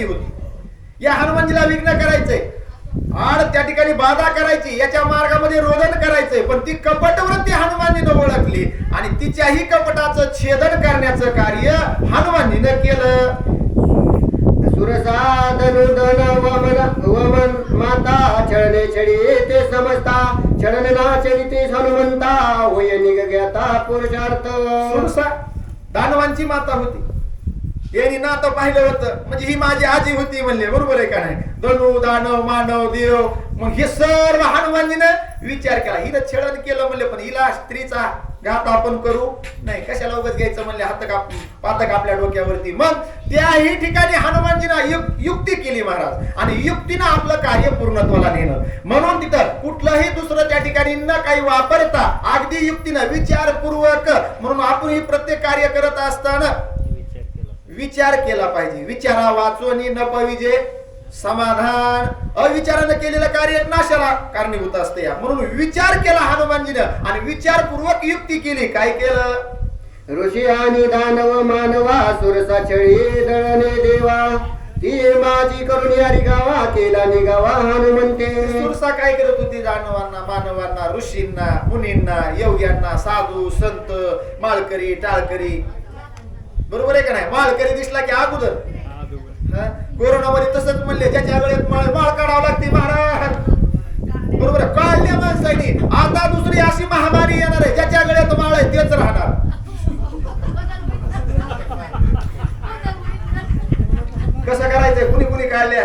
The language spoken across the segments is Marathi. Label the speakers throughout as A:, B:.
A: केली होती. या हनुमानजीला विघ्न करायचंय. आड त्या ठिकाणी बाधा करायची याच्या मार्गामध्ये रोदन करायचंय पण ती कपट वृत्ती हनुमानजीनं ओळखली आणि तिच्याही कपटाचं छेदन करण्याचं कार्य हनुमानजीनं केलं.
B: सुरसाधनुदन वमन वमन माता छळणे छडी ते समजता छळण नाचरी ते हनुमंता होय निघ्याता पुरुषार्थ.
A: सुरसा दानवांची माता होती. यांनी नातं पाहिलं होतं. म्हणजे ही माझी आजी होती म्हणले. बरोबर आहे का नाही? धनु दानव मानव देव मग हे सर्व हनुमानजीनं विचार केला. हिनं छेडन केलं म्हणले पण हिला स्त्रीचा घात आपण करू? नाही. कशाला उगाच घ्यायचं म्हणले? हात काप पातक आपल्या डोक्यावरती. मग त्याही ठिकाणी हनुमानजीनं युक- युक्ती केली महाराज. आणि युक्तीनं आपलं कार्य पूर्णत्वाला नेणं म्हणून तिथं कुठलंही दुसरं त्या ठिकाणी न काही वापरता अगदी युक्तीनं विचारपूर्वक म्हणून आपण ही प्रत्येक कार्य करत असताना विचार केला पाहिजे. विचारा वाचून न पविजे समाधान. अविचारानं केलेलं कार्य नाशाला कारणीभूत असते या. म्हणून विचार केला हनुमानजीनं आणि विचारपूर्वक युक्ती केली. काय केलं?
B: ऋषी आणि दानव मानवा सुरसा छळी दळणे देवा. ती माझी करुणी हरी गावा केला निगावा हनुमंते.
A: सुरसा काय करत होती? दानवांना मानवांना ऋषींना मुनींना योग्यांना साधू संत माळकरी टाळकरी बरोबर आहे का नाही? माळकरी दिसला की अगोदर. कोरोनामध्ये तसंच म्हणले ज्याच्या वेळेत माळ माळ काढावं लागते महाराज. बरोबर काढल्या माणसाने. आता दुसरी अशी महामारी येणार आहे ज्याच्या वेळेत माळ आहे तेच राहणार. कसं करायचंय? कुणी कुणी काढल्या?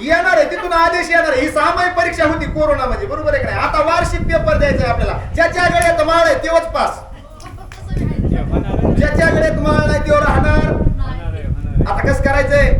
A: येणार आहे तिथून आदेश येणार आहे. ही सामायिक परीक्षा होती कोरोना मध्ये बरोबर आहे का नाही? आता वार्षिक पेपर द्यायचा आपल्याला. ज्याच्या वेळेत माळ आहे तेव्हाच पास. वेळेत माळ नाही तेव्हा राहणार. आता कसं करायचंय?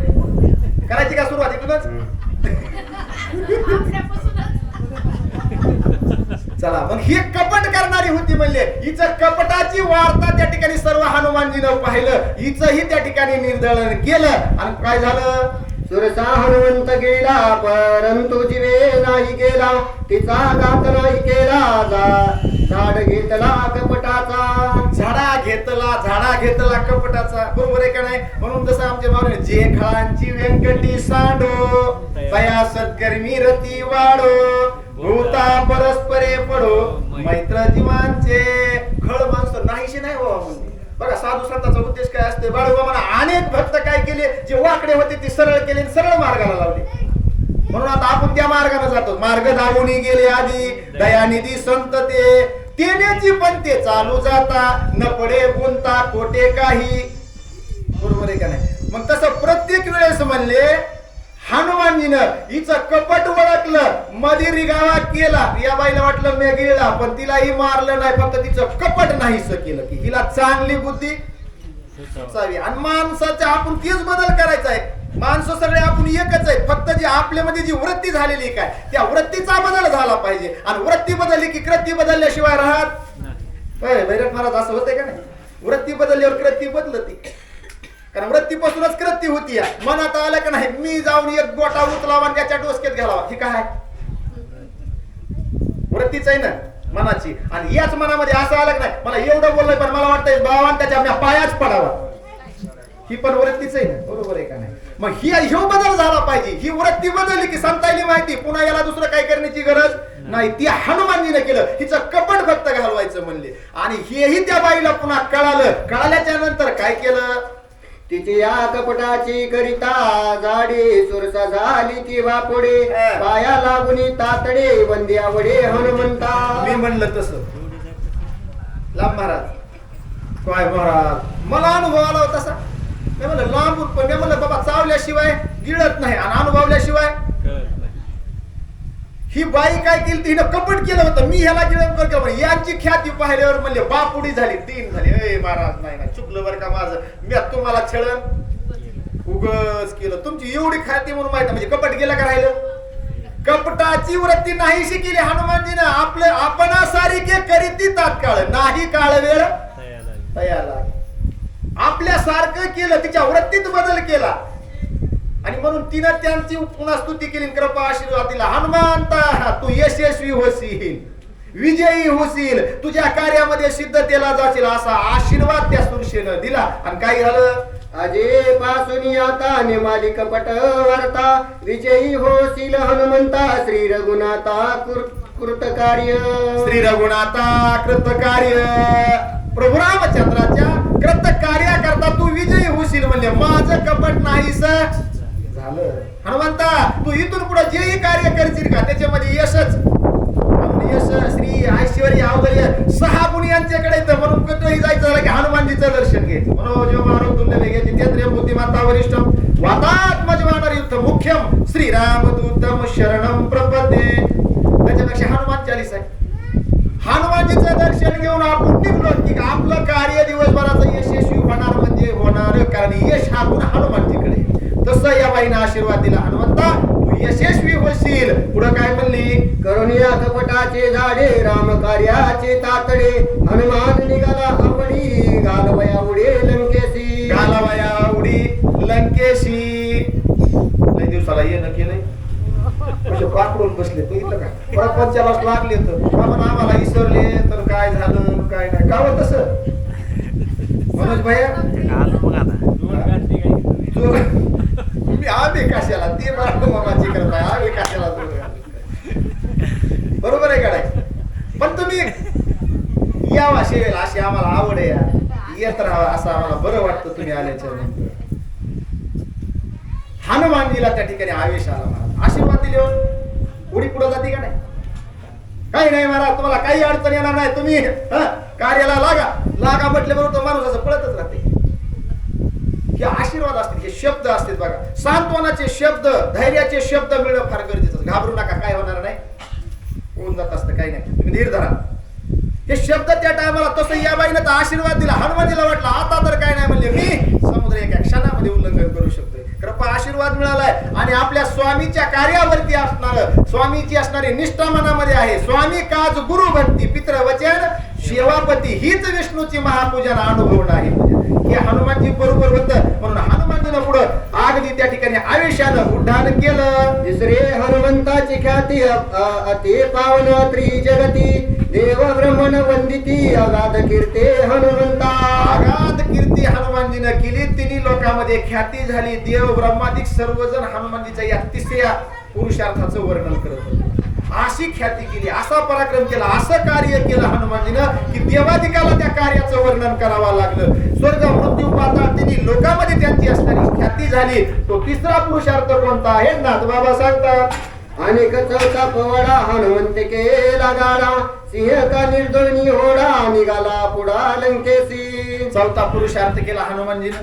A: करायची का सुरुवात इथूनच चला मग ही कपट करणारी होती म्हणले. हिचं कपटाची वार्ता त्या ठिकाणी सर्व हनुमानजीनं पाहिलं. हिचंही त्या ठिकाणी निर्दळन केलं. आणि काय झालं?
B: सुरसा हनुमंत गेला परंतु जीवे नाही गेला. तिचा घात नाही केला जा- झाड घेतला कपटाचा.
A: झाडा घेतला झाडा घेतला कपटाचा. बरोबर आहे का नाही? म्हणून जसं आमच्या मावळे जे खळांची व्यंकटी सांडो तया सत्कर्मी रती वाढो भूता परस्परे पडो मैत्र जीवांचे खळ माणसं नाहीशी नाही म्हणजे बघा साधू संतांचा उद्देश काय असते बाळूबा म्हणा अनेक भक्त काय केले? जे वाकडे होते ते सरळ केले सरळ मार्गाला लावले. म्हणून आता आपण त्या मार्गाने जातो. मार्ग धावून गेले आधी. दयानिधी संत ते. तेनेची पण ते चालू जाता न पडे गुंता कोटे काही. बरोबर आहे का नाही? मग तसं प्रत्येक वेळेस म्हणले हनुमानजीनं हिचं कपट ओळखलं मध्ये रिगावा केला. या बाईला वाटलं मी गेला पण तिलाही मारलं नाही. फक्त तिचं कपट नाहीस केलं की हिला चांगली बुद्धी आणि माणसाचा आपण तेच बदल करायचा आहे. माणसं सगळे आपण एकच आहे. फक्त जी आपल्यामध्ये जी वृत्ती झालेली काय त्या वृत्तीचा बदल झाला पाहिजे. आणि वृत्ती बदलली की कृती बदलल्याशिवाय राहत भैरव महाराज असं होतंय का नाही? वृत्ती बदलल्यावर कृती बदलती. कारण वृत्तीपासूनच कृती होती या. मनात आलं का नाही मी जाऊन एक गोटा उचलावा आणि त्याच्या डोसक्यात घालावा. ही काय? वृत्तीच आहे ना मनाची. आणि याच मनामध्ये असं आलं नाही मला एवढं बोललंय पण मला वाटतंय बाबान त्याच्या पायाच पडावा. ही पण वृत्तीच आहे ना. बरोबर आहे का नाही? मग ही ह्यो बदल झाला पाहिजे. ही वृत्ती बदलली की संतायली माहिती. पुन्हा याला दुसरं काय करण्याची गरज नाही. ती हनुमानजीने केलं. हिचं कपट फक्त घालवायचं म्हणले. आणि हेही त्या बाईला पुन्हा कळालं. कळाल्याच्या नंतर काय केलं?
B: तिची या कपटाची करिता जाडी सुरसा झाली ती वापुडे. पाया लागुनी तातडे वंद्या वडे हनुमंता.
A: मी म्हणलं तसं. लांब महाराज. काय महाराज? मला अनुभव आला होता तसा मी म्हणलं लांबून पण मी म्हणलं बाबा चावल्याशिवाय गिळत नाही आणि अनुभवल्याशिवाय ही बाई काय केली ती हिनं कपट केलं होतं. मी ह्याला गिळत केलं म्हणे. यांची ख्याती पाहिल्यावर म्हणले बापुडी झाली तीन झाली. ए महाराज नाही नाही चुकलं बरं का माझं? मी तुम्हाला छळण उगच केलं. तुमची एवढी ख्याती म्हणून माहिती म्हणजे कपट गेलं का राहिलं? कपटाची वृत्ती नाहीशी केली हनुमानजीनं. आपलं आपणा सारिके करीती तात्काळ. नाही काळ वेळ तयार काय केलं तिच्या वृत्तीत बदल केला. आणि म्हणून तिनं त्यांची पुन्हा स्तुती केली कृपा आशीर्वाद दिला. हनुमानता तू यशस्वी होशील विजयी होशील तुझ्या कार्यामध्ये सिद्धतेला जाशील असा आशीर्वाद त्या सुरशेनं दिला. आणि काय झालं?
B: अजे पासून आता निमाली कपट वार्ता विजयी होशील हनुमंता श्री रघुनाथा कृत कृत कार्य
A: श्री रघुनाथा कृत कार्य प्रभू रामचंद्राच्या कृत कार्याकरता तू विजयी होशील म्हणजे माझं कपट नाहीस
B: झालं
A: हनुमंता तू इथून पुढे जेही कार्य करशील का त्याच्यामध्ये यशच. यश श्री ऐश्वर्य अवघर्य सहा गुण यांच्याकडे येतं. म्हणून कुठेही जायचं झालं की हनुमानजीचं दर्शन घे. मनोज मारो जितेंद्रिय बुद्धिमत्ता वरिष्ठ. वातात्मजवानर युद्ध. मुख्यम श्रीरामदूतम शरणम प्रपदे त्याच्यापेक्षा हनुमान चालीस आहे. हनुमानजीचं दर्शन घेऊन आपण निघलो की आपलं कार्य दिवसभराचं यशस्वी होणार म्हणजे होणार कारण यश हा गुण हनुमानजीकडे तसं या बाईनं आशीर्वाद दिला हनुमंता तू यशस्वी होशील पुढं काय म्हणली
B: करुणिया कपटाचे झाडे राम कार्याचे तातडे. हनुमान निघाला आवडी घालवया उडे लंकेशी.
A: घालावया उडी लंकेशी. लय दिवसाला येणं केलंय कसे पाकडून बसले का पंचालाच लागले तर. बाबा आम्हाला इसरले तर काय झालं काय नाही. का होत तसं. मनोज भैया? आम्ही कशाला? ते बाळमाची करत आहे आम्ही कशाला जोर घालतो? बरोबर आहे काढाय पण तुम्ही यावा शेवेल अशी आम्हाला आवड आहे येत राहावं असं आम्हाला बरं वाटतं तुम्ही आल्याच्यानंतर. हनुमानजीला त्या ठिकाणी आवेश आला मला. आशीर्वाद दिले हो. उडी पुढे जाते का नाही? काही नाही महाराज तुम्हाला काही अडचण येणार नाही. तुम्ही कार्याला लागा. लागा म्हटले बरोबर तो माणूस असं पळतच राहते. हे आशीर्वाद असतील हे शब्द असतील बघा. सांत्वनाचे शब्द धैर्याचे शब्द मिळणं फार गरजेचं. घाबरू नका काय होणार नाही. होऊन जात असतं काही नाही. तुम्ही धीर धरा. हे शब्द त्या टायमाला तसं या बाईनं तर आशीर्वाद दिला हनुमानजीला वाटलं आता तर काय नाही म्हणले मी. समुद्र एका क्षणामध्ये उल्लंघन करू शकतोय. कृपा आशीर्वाद मिळालाय आणि आपल्या स्वामीच्या कार्यावरती असणार स्वामीची असणारी निष्ठा मनामध्ये आहे. स्वामी काज गुरु भक्ती पित्र वचन सेवापती हीच विष्णूची महापूजन अनुभव आहे हे हनुमानजी बरोबर होतं. म्हणून हनुमानजीनं पुढं आगदी त्या ठिकाणी आयुष्यानं उड्डाण केलं.
B: दुसरे हनुमंताची ख्याती अति पावन त्रिजगती. देव ब्रह्मन वंदिती अगाध कीर्ते हनुमंता.
A: अगाध कीर्ती हनुमानजीनं केली. तिन्ही लोकांमध्ये ख्याती झाली. देव ब्रह्मादिक सर्वजण हनुमानजीच्या या तिसऱ्या पुरुषार्थाचं वर्णन करत होते. अशी ख्याती केली असा पराक्रम केला असं कार्य केलं हनुमानजीनं की देवादिकाला त्या कार्याचं वर्णन करावं लागलं. स्वर्ग मृत्यू पाताळ तिन्ही लोकांमध्ये त्यांची असणारी ख्याती झाली. तो तिसरा पुरुषार्थ कोणता आहे? नाथ बाबा सांगतात.
B: अनेक चौथा पवाडा हनुमंत केला गाडा सिंह का निर्दोणी होडा निघाला पुढा लंकेशी
A: चौथा पुरुषार्थ केला हनुमानजीनं.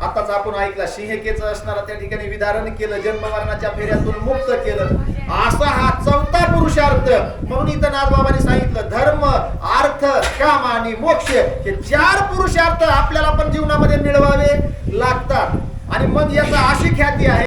A: आताच आपण ऐकला सिंहकेच असणारा त्या ठिकाणी विधारण केलं जन्मवर्णाच्या फेऱ्यातून मुक्त केलं. असा हा चौथा पुरुषार्थ म्हणून इथं नाथबाबांनी सांगितलं धर्म अर्थ काम आणि मोक्ष हे चार पुरुषार्थ आपल्याला पण जीवनामध्ये मिळवावे लागतात. आणि मग याचा अशी ख्याती आहे